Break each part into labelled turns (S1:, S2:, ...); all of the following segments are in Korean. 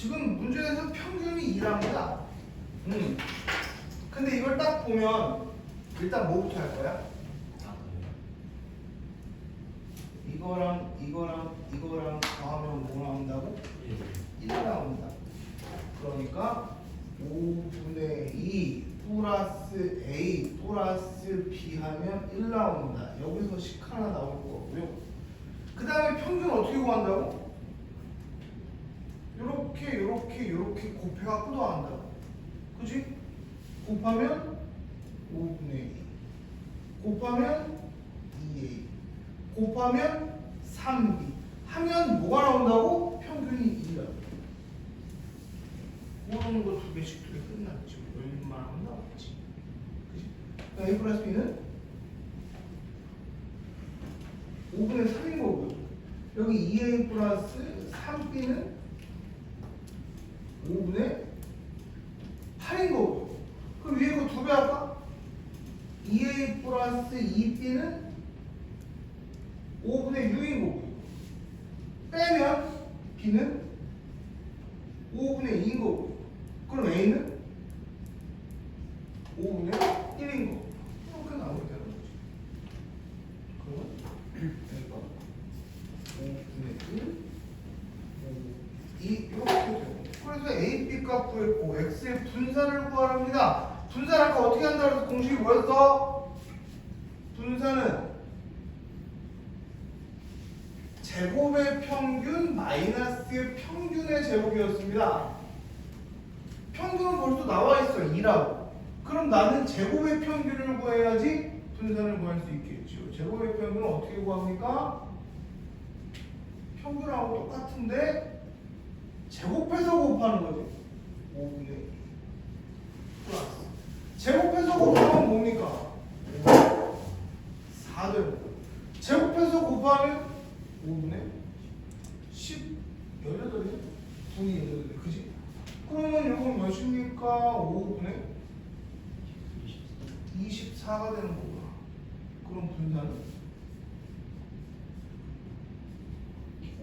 S1: 지금 문제에서 평균이 2랍니다. 음. 근데 이걸 딱 보면 일단 뭐부터 할 거야? 이거랑 이거랑 이거랑 더하면 뭐 나온다고? 1 나온다. 그러니까 5분의 2 플러스 A 플러스 B 하면 1 나온다. 여기서 식 하나 나올 거고요. 그 다음에 평균 어떻게 구한다고? 요렇게 요렇게 곱해갖고 더한다고. 그지? 곱하면 5분의 2 곱하면 2A 곱하면 3B 하면 뭐가 나온다고? 평균이 2라 모르는 거 두 개씩 두개 끝났지 얼마나 나왔지 그지? 그러니까 A 플러스 B는 5분의 3인 거고요 여기 2A 플러스 3B는 5분의 8인 거고요 그럼 위에 거 두 배 할까? 2A 플러스 2B는 5분의 6인 거고요. 빼면 B는 5분의 2인 거고요. 그럼 A는 5분의 1인 거고. 이렇게 나오게 되는 거지. 그러면 A가 5분의 1, 5, 2 이렇게 되고. 그래서 A, B 값 구했고 X의 분산을 구하랍니다. 분산 아까 어떻게 한다 그래서 공식이 뭐였어? 분산은 제곱의 평균 마이너스 평균의 제곱이었습니다. 평균은 벌써 나와 있어 2라고. 그럼 나는 제곱의 평균을 구해야지 분산을 구할 수 있겠죠. 제곱의 평균은 어떻게 구합니까? 평균하고 똑같은데 제곱해서 곱하는 거지. 5분의 2 플러스. 제곱해서 곱하면 뭡니까? 4될 제곱해서 곱하면 5분의 10 18이네? 분이 18이네 그지? 그러면 이건 몇입니까? 5분의 24가 되는 거구나 그럼 분산은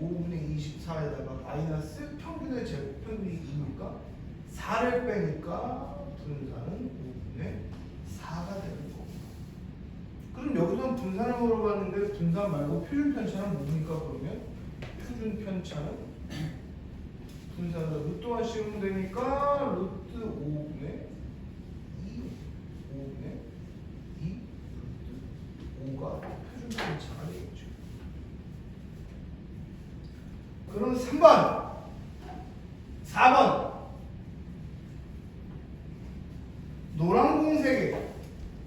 S1: 5분의 24에다가 마이너스 평균의 제곱 평균이 2니까 4를 빼니까 분산은 5분의 4가 되는 거고. 그럼 여기서 분산을 물어봤는데 분산 말고 표준 편차는 뭡니까 그러면? 표준 편차는 분산을 루트만 씌우면 되니까 루트 5분의 2 5분의 2 루트 5가 표준 편차가 되겠죠. 그럼 3번 4번 노란 공 3개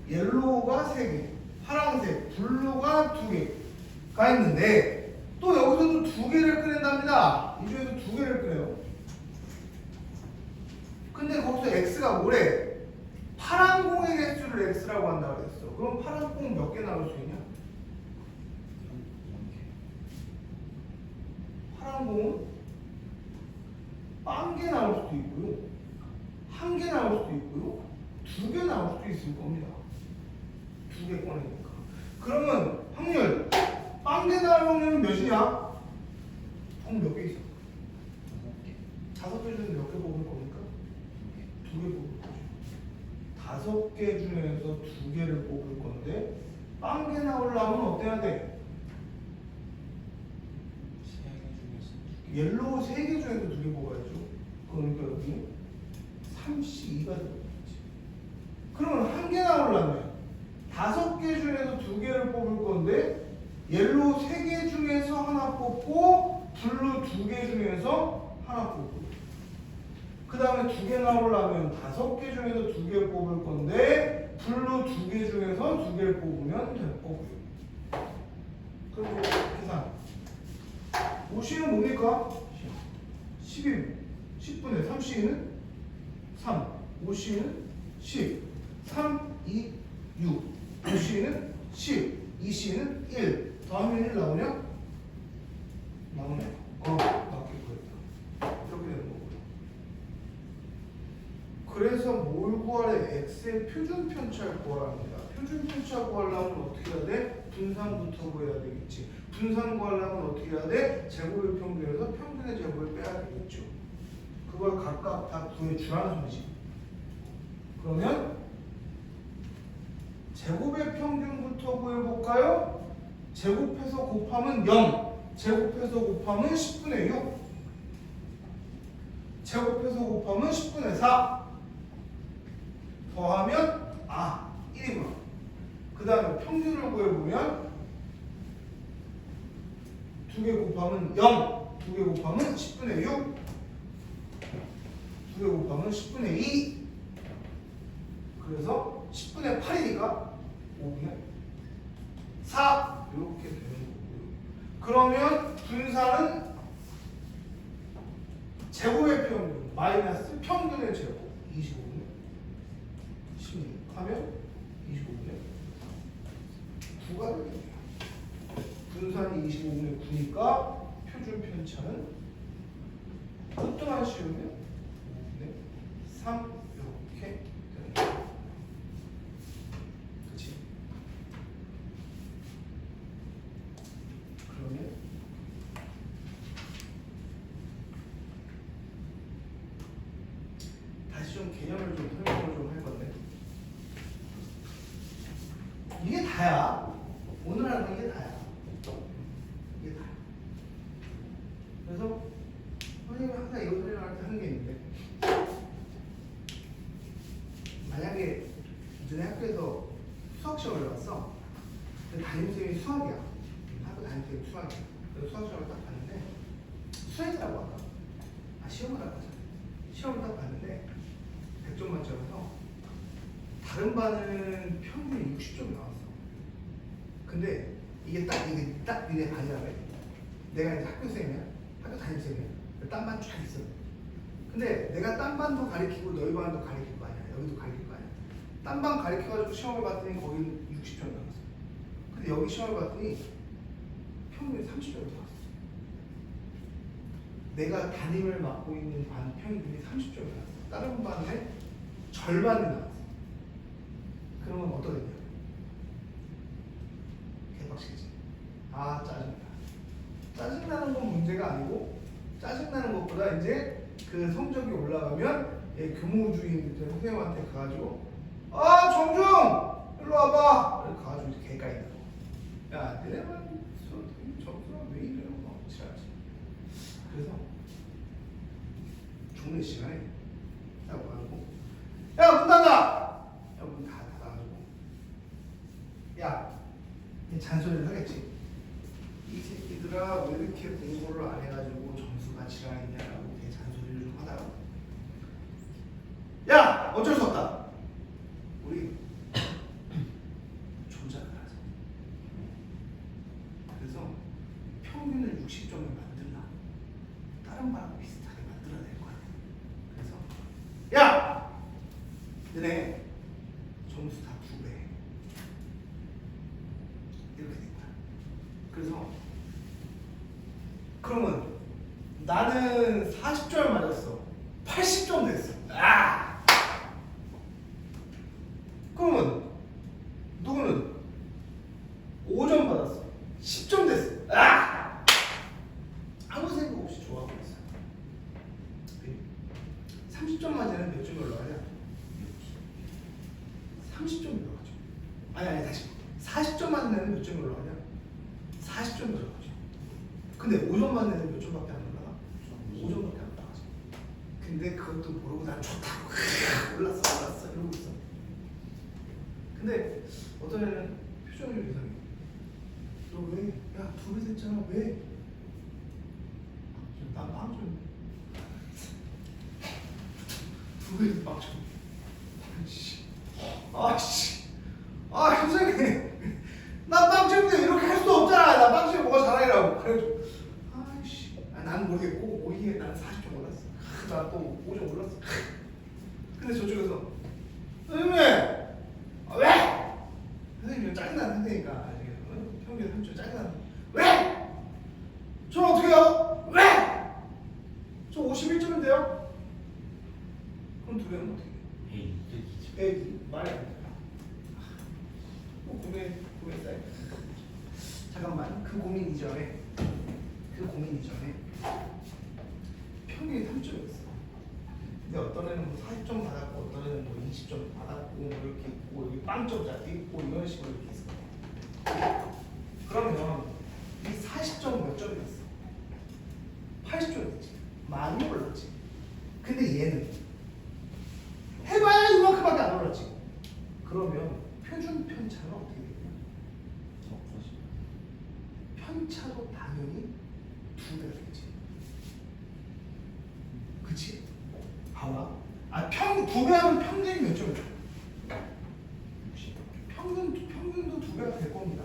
S1: 옐로우가 3개 파란색, 블루가 2개가 있는데 또 여기서도 2개를 꺼낸답니다. 이 중에서 2개를 꺼내요. 근데 거기서 x가 뭐래? 파란 공의 개수를 x라고 한다고 그랬어. 그럼 파란 공 몇 개 나올 수 있냐? 파란 공은 빵개 나올 수도 있고요. 한 개 나올 수도 있고요 두 개 나올 수도 있을 겁니다 두 개 꺼내니까 그러면 확률 빵개 나올 확률은 몇이냐? 총 몇 개 있어? 다섯 개 중에 몇 개 뽑을 겁니까? 두 개 뽑을 거죠 다섯 개 중에서 두 개를 뽑을 건데 빵개 나오려면 어때야 돼? 옐로우 세 개 중에서 두 개 뽑아야죠. 그러니까 여기 32가 되겠지. 그러면 한 개 나오려면 다섯 개 중에서 두 개를 뽑을 건데 옐로우 세 개 중에서 하나 뽑고 블루 두 개 중에서 하나 뽑고 그 다음에 두 개 나오려면 다섯 개 중에서 두 개 뽑을 건데 블루 두 개 중에서 두 개를 뽑으면 될 거고요. 그리고 계산. 5C는 뭡니까? 10일 10분의 3C는 3 5C는 10 3, 2, 6 5C는 10 2C는 1 더하면 1 나오냐? 나오네 어 맞게 구했다 이렇게 되는 거고요 그래서 뭘 구하래? X의 표준 편차를 구하랍니다 표준 편차 구하려면 어떻게 해야 돼? 분산부터 구해야 되겠지 분산 구하려면 어떻게 해야 돼? 제곱의 평균에서 평균의 제곱을 빼야 되겠죠. 그걸 각각 다 구해주라는 소리지. 그러면 제곱의 평균부터 구해볼까요? 제곱해서 곱하면 0, 제곱해서 곱하면 10분의 6, 제곱해서 곱하면 10분의 4, 더하면 아 1이구나. 그 다음에 평균을 구해보면 두개 곱하면 0, 두개 곱하면 10분의 6, 두개 곱하면 10분의 2, 그래서 10분의 8이니까 5분의 4 이렇게 되는 거고요. 그러면 분산은 제곱의 평균 마이너스 평균의 제곱 25분의 16 하면 25분의 9가 되겠네요. 분산이 25분의 9니까 표준 편차는 어떠한 시험이요? 5분의 3 이렇게 되는 거예요. 그치? 그러면 다시 좀 개념을 좀 설명을 좀 할 건데 이게 다야 오늘 하는 건 이게 다야 이게 다야 그래서 선생님이 항상 이거 설명할 때 하는 게 있는데 만약에 전에 학교에서 수학 시험을 봤어. 근데 담임쌤이 수학이야. 학교 담임쌤이 수학이야. 그래서 수학 시험을 딱 봤는데 수행이라고 할까? 아 시험을 할 거잖아. 시험을 딱 봤는데 100점 만점에서 다른 반은 평균 60점이 나왔어. 근데 이게 딱 이게 딱 니네 반이라고 해. 내가 이제 학교 쌤이야. 학교 담임쌤이야. 딴반 쫙 있어. 근데 내가 딴 반도 가리키고 너희 반도 가리킬 거 아니야. 여기도 가리킬 거 아니야. 딴 반 가리켜가지고 시험을 봤더니 거기는 60점 나왔어. 근데 여기 시험을 봤더니 평균 30점이 나왔어. 내가 담임을 맡고 있는 반 평균이 30점이 나왔어. 다른 반의 절반이 나왔어. 그러면 어떠겠냐? 개빡치겠지. 아 짜증나. 짜증나는 건 문제가 아니고 짜증나는 것보다 이제 그 성적이 올라가면 예, 교무주인 이제 선생님한테 가가지고 아 정중 일로 와봐 이렇게 가가지고 이제 개까인다고 야 너네만 수- 점수가 왜 이래 막 지랄지 그래서 종례 시간에 딱 와가지고 야문 닫아 야문 다 닫아가지고 야 이제 잔소리를 하겠지 이 새끼들아 왜 이렇게 공부를 안 해가지고 점수가 지랄이냐라고 이렇게 잔소리를 좀 하다가 야 어쩔 수 없다 우리 조작을 하자 그래서 평균을 60점을 만들라 다른 반하고 비슷하게 만들어야 될 거 아니야 그래서 야 너네 점수 다 두 배 이렇게 된 거야 그래서 그러면 나는 40점 맞았어. 80점 됐어. 아! 그러면 누구는 5점 받았어. 10점 됐어. 아! 아무 생각 없이 좋아하고 있어. 30점 맞으면 몇 점이 올라가냐? 30점이 올라가죠. 아니 아니 다시 40점 맞으면 몇 점이 올라가냐? 40점이 올라가죠. 근데 5점 맞는 애는 몇 점밖에 안 올라가? 5점밖에 안 올라가죠. 근데 그것도 모르고 난 좋다고 올랐어 올랐어 이러고 있어. 근데 어떤 애는 표정이 좀 이상해. 너 왜? 야 두 배 됐잖아 왜? 난빵 좀. 두배 빵 좀. 아씨. 아씨. 아 선생님. 나 빵집인데 이렇게 할 수 없잖아. 나 빵집 뭐가 자랑이라고. 그래가지고 아이씨. 아, 나는 모르겠고 오히려 나는 40점 올랐어. 나또 5점 올랐어. 근데 저쪽에서 선생님 아, 왜? 선생님 짜증나는 선생니까 나중에 어? 평균 3점 짜증나는 왜? 저 어떻게 해요? 왜? 저 51점인데요? 그럼 두 배는 어떻게 해?
S2: 에이, 이제 이제.
S1: 에이 말이 안 돼. 뭐 고민 고민 쌓여. 잠깐만 그 고민 이전에 그 고민 이전에 평균이 3점이었어. 근데 어떤 애는 뭐 40점 받았고 어떤 애는 뭐 20점 받았고 뭐 이렇게 있고 여기 빵점짜리 있고 이런 식으로 이렇게 있어요. 그러면 이 40점 몇 점이었어? 80점이었지. 많이 올랐지. 근데 얘는 해봐야 이만큼밖에 안 올랐지. 그러면 표준 편차는 어떻게 되냐?
S2: 더 커지.
S1: 편차도 당연히 두 배가 되지. 그치? 봐봐. 아, 평, 두 배 하면 평균이 몇 점이야?
S2: 60.
S1: 평균, 평균도 두 배가 될 겁니다.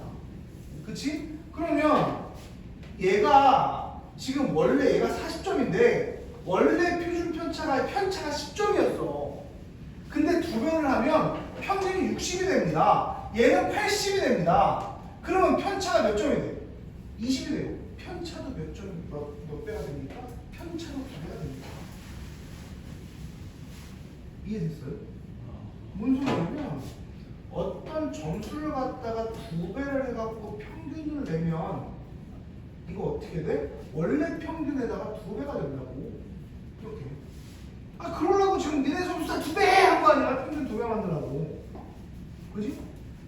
S1: 그치? 그러면 얘가 지금 원래 얘가 40점인데 원래 표준 편차가 편차가 10점이었어. 근데 두 배를 하면 평균이 60이 됩니다. 얘는 80이 됩니다. 그러면 편차가 몇 점이 돼? 20이 돼요. 편차도 몇 점, 몇, 몇 배가 됩니까? 편차도 두 배가 됩니다. 이해됐어요? 뭔 소리냐면 어떤 점수를 갖다가 해갖고 평균을 내면 이거 어떻게 돼? 원래 평균에다가 두 배가 된다고 이렇게 아 그러려고 지금 니네 점수 다 두배 한 거 아니야 평균 두 배 만들라고 그지?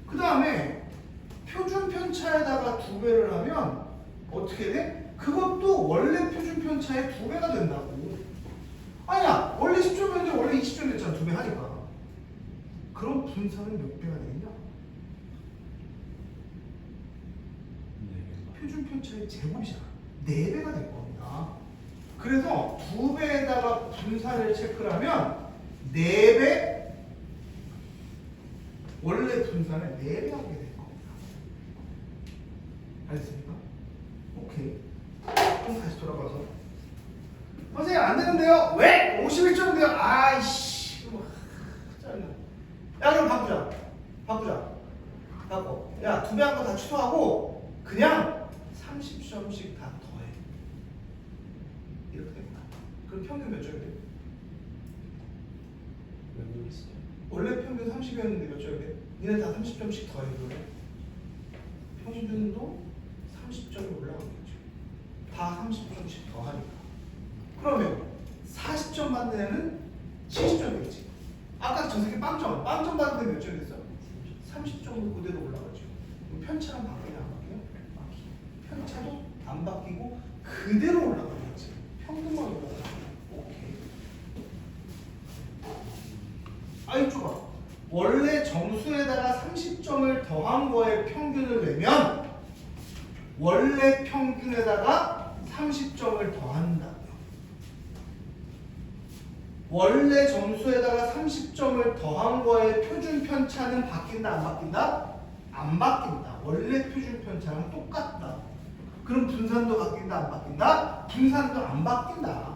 S1: 그 다음에 표준 편차에다가 두 배를 하면 어떻게 돼? 그것도 원래 표준 편차의 두 배가 된다고 아니야 원래 10점이었는데 원래 20점 됐잖아 두 배 하니까 그럼 분산은 몇 배가 되겠냐?
S2: 네
S1: 표준 편차의 제곱이잖아. 4배가 될 겁니다. 그래서 2배에다가 분산을 체크를 하면 4배 원래 분산을 4배 하게 될 겁니다. 알겠습니까? 오케이. 그럼 다시 돌아가서 선생님 안 되는데요? 왜? 51점인데요? 아이씨. 뭐, 짜증나. 야 그럼 바꾸자. 바꾸자. 바꿔. 야, 두 배 한 거 다 취소하고 그냥 30점씩 다 더해. 이렇게 됩니다. 그럼 평균 몇 점이 돼?
S2: 몇 있어요?
S1: 원래 평균 30이었는데 몇 점이 돼? 니네 다 30점씩 더해 그러면 평균도 30점이 올라가겠죠. 다 30점씩 더하니까. 그러면 40점 받는 애는 70점이겠지. 아까 저 새끼 빵점, 빵점 받는 애몇 점 됐어? 30점으로 그대로 올라가죠. 편차는 바뀌냐? 바뀌. 편차도 안 바뀌고 그대로 올라가겠지. 평균만 올라가죠. 오케이. 아이 좁아. 원래 점수에다가 30점을 더한 거에 평균을 내면 원래 평균에다가 30점을 더한다고요. 원래 점수에다가 30점을 더한 거에 표준 편차는 바뀐다 안 바뀐다? 안 바뀐다. 원래 표준 편차랑 똑같다. 그럼 분산도 바뀐다 안 바뀐다? 분산도 안 바뀐다.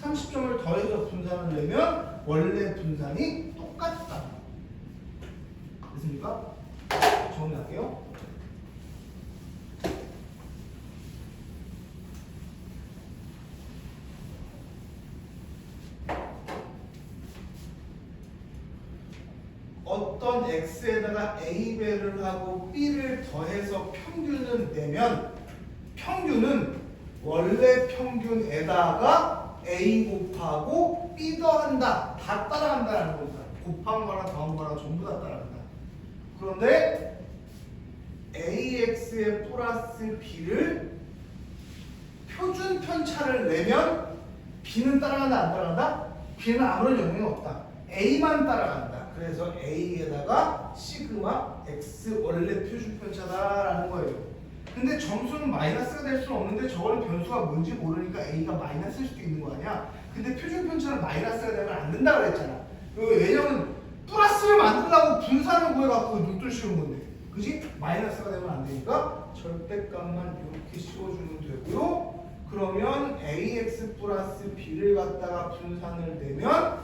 S1: 30점을 더해서 분산을 내면 원래 분산이 똑같다. 됐습니까? 정리할게요. 어떤 x에다가 a배를 하고 b를 더해서 평균을 내면 평균은 원래 평균에다가 a 곱하고 b 더한다 다 따라간다는 겁니다. 곱한 거나 더한 거나 전부 다 따라간다. 그런데 ax의 플러스 b를 표준 편차를 내면 b는 따라간다 안 따라간다? b는 아무런 영향이 없다. a만 따라간다. 그래서 a에다가 시그마 x 원래 표준 편차다라는 거예요. 근데 점수는 마이너스가 될 수는 없는데 저거는 변수가 뭔지 모르니까 a가 마이너스일 수도 있는 거 아니야? 근데 표준 편차는 마이너스가 되면 안 된다 그랬잖아. 왜냐면 플러스를 만들려고 분산을 구해갖고 눈돌 씌운 건데. 그지? 마이너스가 되면 안 되니까 절대값만 이렇게 씌워주면 되고요. 그러면 ax 플러스 b를 갖다가 분산을 내면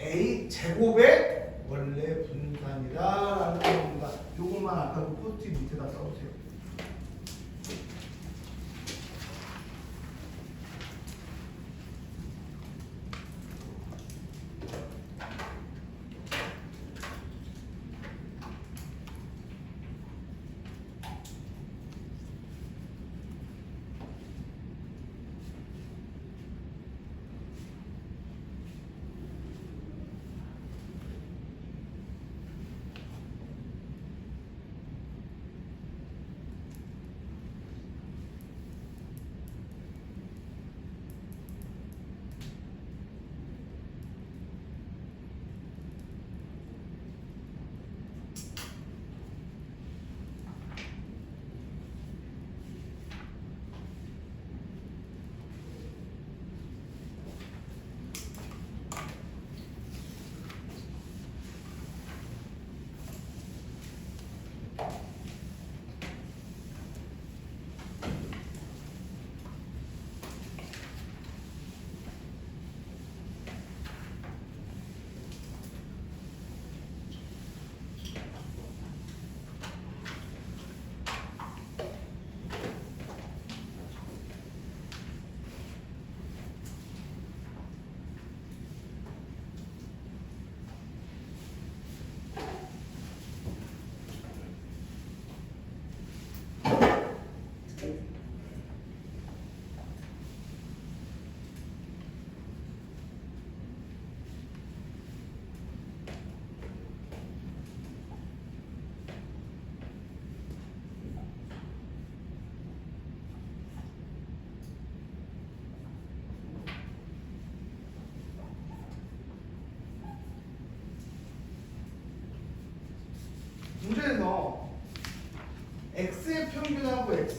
S1: a 제곱의 원래 분산이다라는 겁니다. 요것만 아까 그 포스트 밑에다 써보세요.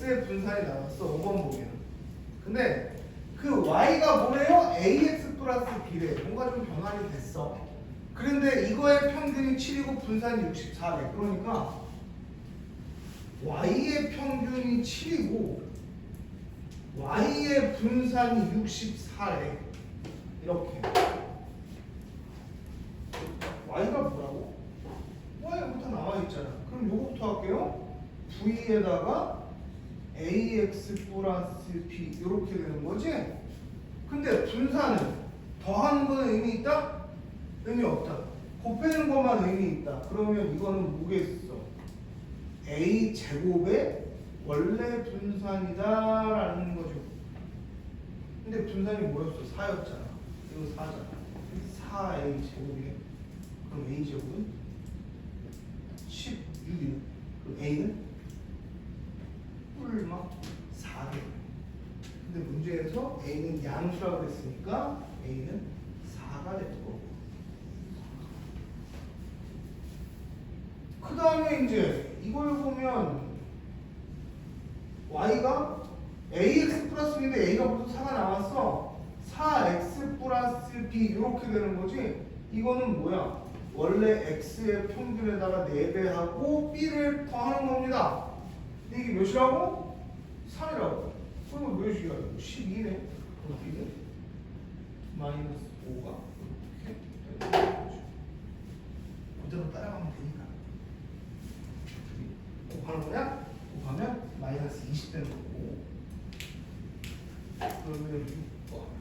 S1: X의 분산이 나왔어 5번 보면 근데 그 y가 뭐래요? ax 플러스 b래 뭔가 좀 변환이 됐어 그런데 이거의 평균이 7이고 분산이 64래 그러니까 y의 평균이 7이고 y의 분산이 64래 이렇게 y가 뭐라고? y부터 나와 있잖아. 그럼 요거부터 할게요. v에다가 ax 플러스 b 이렇게 되는 거지. 근데 분산은 더하는 거는 의미 있다? 의미 없다. 곱하는 것만 의미 있다. 그러면 이거는 뭐겠어? a 제곱의 원래 분산이다라는 거죠. 근데 분산이 뭐였어? 4였잖아. 이거 4잖아. 4a 제곱이에요. 그럼 a 제곱은 16이네. 그럼 a는 뿔마 4개. 근데 문제에서 a는 양수라고 그랬으니까 a는 4가 될 거고. 그 다음에 이제 이걸 보면 y가 ax 플러스 b인데 a가 벌써 4가 나왔어. 4x 플러스 b 이렇게 되는 거지. 이거는 뭐야? 원래 x의 평균에다가 4배하고 b를 더하는 겁니다. 이게 몇이라고? 3이라고. 그러면 몇이야? 12네. 그럼 b는 마이너스 5가 이렇게 되는 거죠. 그대로 따라가면 되니까. 곱하는 거냐? 곱하면 마이너스 20 되는 거고. 그러면 6번.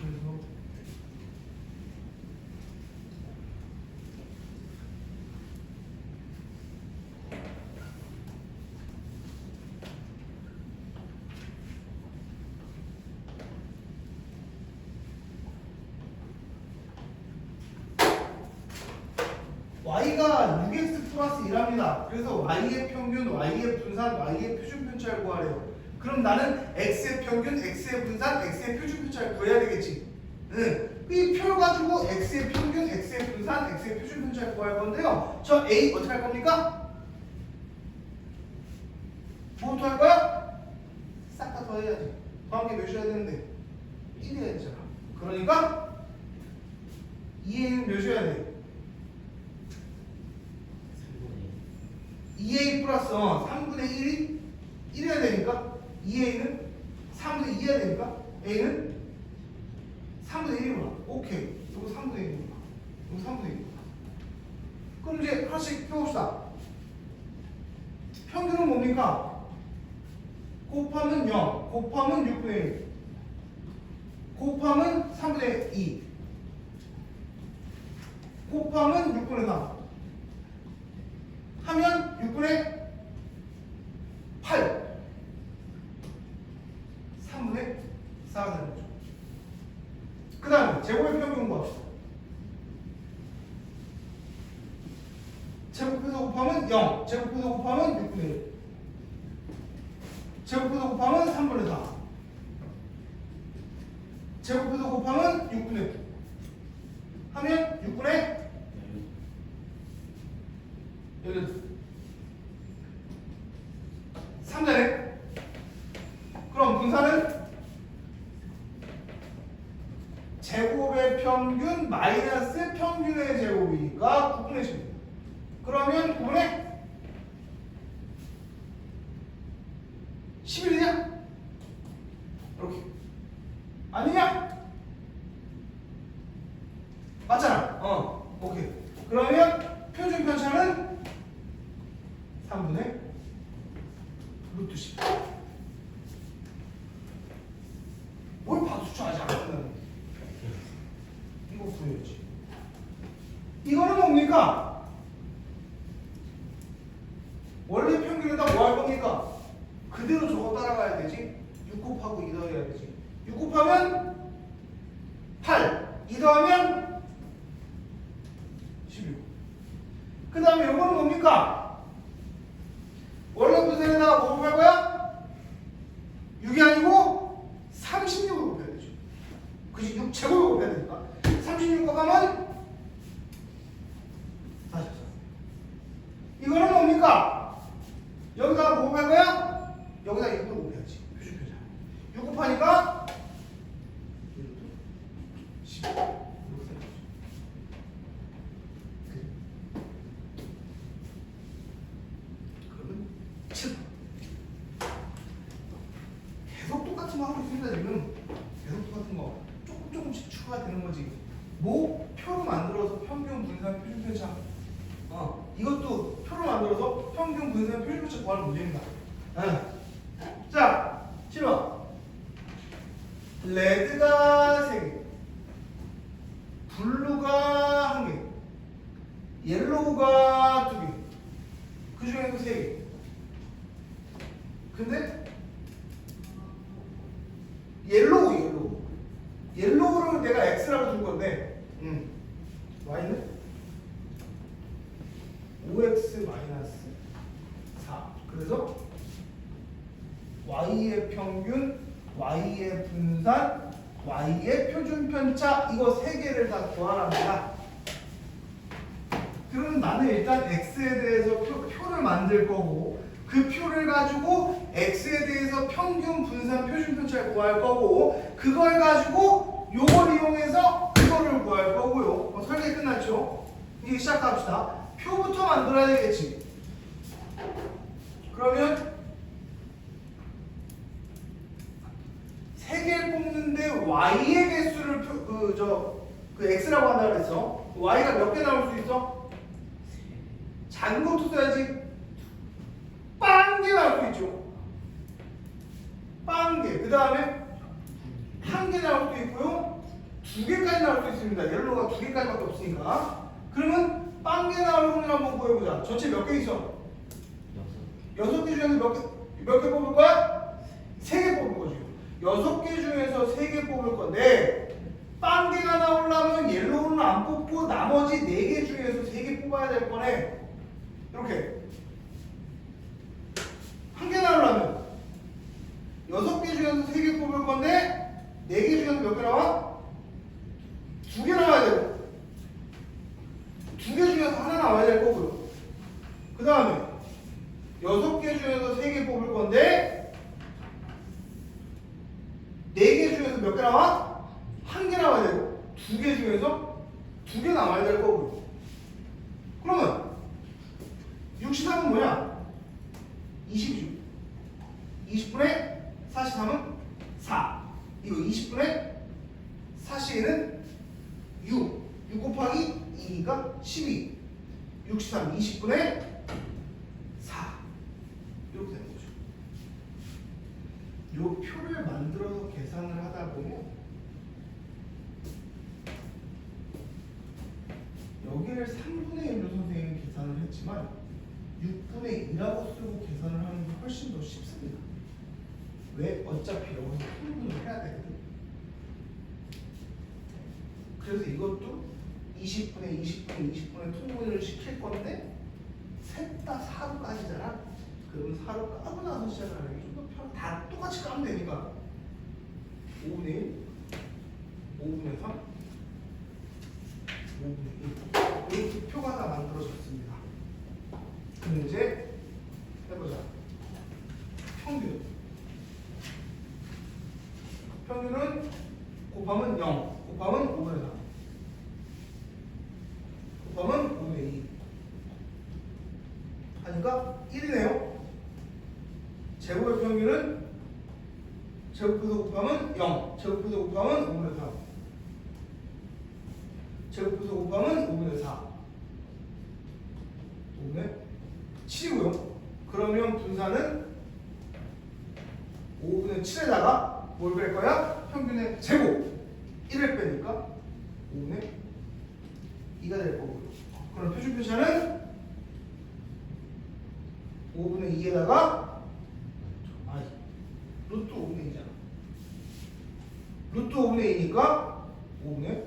S1: 그래서 y가 6x 플러스 1합니다. 그래서 y의 평균, y의 분산, y의 표준 편차를 구하래요. 그럼 나는 x의 평균, x의 분산, x의 표준 편차를 구해야 되겠지. 응. 이 표를 가지고 x의 평균, x의 분산, x의 표준 편차를 구할 건데요. 저 a 어떻게 할 겁니까? 뭐부터 할 거야? 싹 다 더해야지. 더한 게 몇이어야 되는데? 1이어야 되잖아. 그러니까 2a는 몇이어야 돼? 2a 플러스 어, 3분의 1이 1이어야 되니까 2a는 3분의 2여야 되니까 a는 3분의 1이구나. 오케이. 이거 3분의 1이구나. 이거 3분의 1이구나. 그럼 이제 하나씩 펴봅시다. 평균은 뭡니까? 곱하면 0, 곱하면 6분의 1, 곱하면 3분의 2, 곱하면 6분의 3. 하면 6분의 8 3분의 4가 되는 거죠 그 다음에 제곱의 평균 구합시다 제곱해서 곱하면 0 제곱해서 곱하면 6분의 1 제곱해서 곱하면 3분의 4 제곱해서 곱하면 6분의 9 하면 6분의 여기 3자네 그럼 분산은 제곱의 평균 마이너스 평균의 제곱이니까 9분의 10 그러면 9분의 11이냐? 이렇게 아니냐? 맞잖아 어 오케이 그러면 표준 편차는 3분의 루트 10. 뭘 박수쳐하지 않거든. 이거 구해야지. 이거는 뭡니까? 원래 평균에다 뭐 할 겁니까? 그대로 저거 따라가야 되지. 6 곱하고 2 더해야 되지. 6 곱하면 8, 2 더하면 그 다음에 요거는 뭡니까? 원래 분선에다가 뭐 곱할 거야? 6이 아니고 36을 곱해야 되죠. 그지? 6 제곱을 곱해야 되니까. 36 곱하면 44. 이거는 뭡니까? 여기다가 뭐 곱할 거야? 여기다 6을 곱해야지. 표준 표자. 6 곱하니까 10. 이렇게 되는 거죠. 그래. 그러면 7. 계속 똑같은 거 하고 있습니다 지금. 계속 똑같은 거 조금 조금씩 추가가 되는 거지. 뭐 표로 만들어서 평균 분산 표준 편차. 어 이것도 표로 만들어서 평균 분산 표준 편차 구하는 문제입니다. 예. 자 7번. 레드가 3개, 블루가 1개, 옐로우가 2개, 그 중에도 3개. 근데 3개 뽑는데 y의 개수를 그 저그 x라고 한다 그랬어. y가 몇 개 나올 수 있어? 작은 것도 써야지. 빵개 나올 수 있죠. 빵개. 그 다음에 한 개 나올 수도 있고요. 두 개까지 나올 수 있습니다. 열로가 두 개까지밖에 없으니까. 그러면 빵개 나올 확률 한번 구해보자. 전체 몇 개 있어?
S2: 여섯
S1: 개 중에서 몇 개, 몇 개 뽑을 거야? 세 개 뽑을 여섯 개 중에서 세 개 뽑을 건데, 빵 개가 나오려면 옐로우는 안 뽑고 나머지 네 개 중에서 세 개 뽑아야 될 거네. 이렇게. 한 개 나오려면 여섯 개 중에서 세 개 뽑을 건데, 네 개 중에서 몇 개 나와? 두 개 나와야 되고, 두 개 중에서 하나 나와야 될 거고요. 그 다음에, 여섯 개 중에서 세 개 뽑을 건데 네 개 나와? 한 개 나와야 되고 두개 중에서 두 개 나와야 될 거고 그러면 63은 뭐야? 20이죠 20분의 43은 4 이거 20분의 42는 6 6 곱하기 2니까 12 63 20분의 4 이렇게 거죠. 요 표를 만들어서 계산을 하다 보면 여기를 3분의 1로 선생님이 계산을 했지만 6분의 2라고 쓰고 계산을 하는 게 훨씬 더 쉽습니다. 왜? 어차피 여기서 통분을 해야 되거든. 그래서 이것도 20분의 20분의 20분의 통분을 시킬 건데 셋 다 4로 까지잖아. 그러면 4로 까고 나서 시작하는. 다 똑같이 까면 되니까. 5분의 1, 5분의 3, 5분의 1. 이렇게 표가 다 만들어졌습니다. 그럼 이제 해보자. 평균. 평균은 곱하면 0, 곱하면 5분의 3. 곱하면 5분의 2. 하니까 1이네요. 제곱의 평균은 제곱해서 곱하면 0, 제곱해서 곱하면 5분의 3. 제곱해서 곱하면 5분의 4. 5분의 7이고요. 그러면 분산은 5분의 7에다가 뭘 뺄 거야? 평균의 제곱 1을 빼니까 5분의 2가 될 거고요. 그럼 표준 표차는 5분의 2에다가 아니 루트 5분의 2잖아. 루트 5분의 2니까 5분의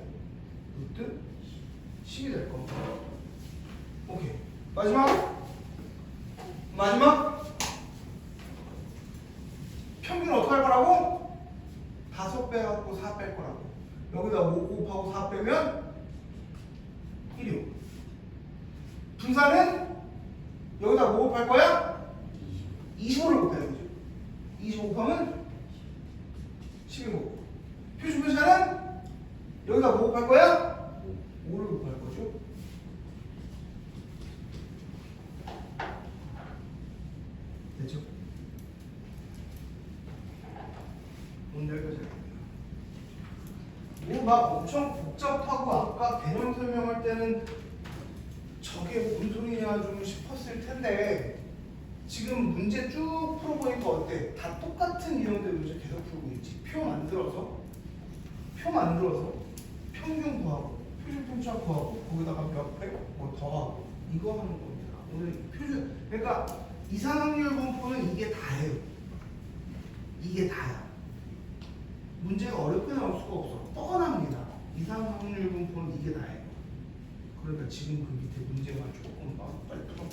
S1: 루트 10이 될 겁니다. 오케이. 마지막 평균 어떻게 할 거라고? 다섯 배 갖고 4 뺄 거라고 여기다 5 곱하고 4 빼면 1이요 분산은 여기다 뭐 곱할 거야? 25를 곱해야 되죠 25 곱하면 12고 표준 분산은 여기다 뭐 곱할 거야? 5를 곱할 거죠 되죠? 오늘 여기까지 할게요. 뭐막 엄청 복잡하고 아까 개념 설명할 때는 저게 뭔 소리냐 좀 싶었을 텐데 지금 문제 쭉 풀어보니까 어때? 다 똑같은 이론들 문제 계속 풀고 있지. 표 만들어서 표 만들어서 평균 구하고 표준 편차 구하고 거기다가 몇배뭐 더하고 이거 하는 겁니다. 오늘 표준 그러니까 이상확률 분포는 이게 다예요. 이게 다야. 문제가 어렵게 나올 수가 없어. 뻔합니다. 이상 확률 분포는 이게 다예요. 그러니까 지금 그 밑에 문제만 조금 더 빨리 풀어보자.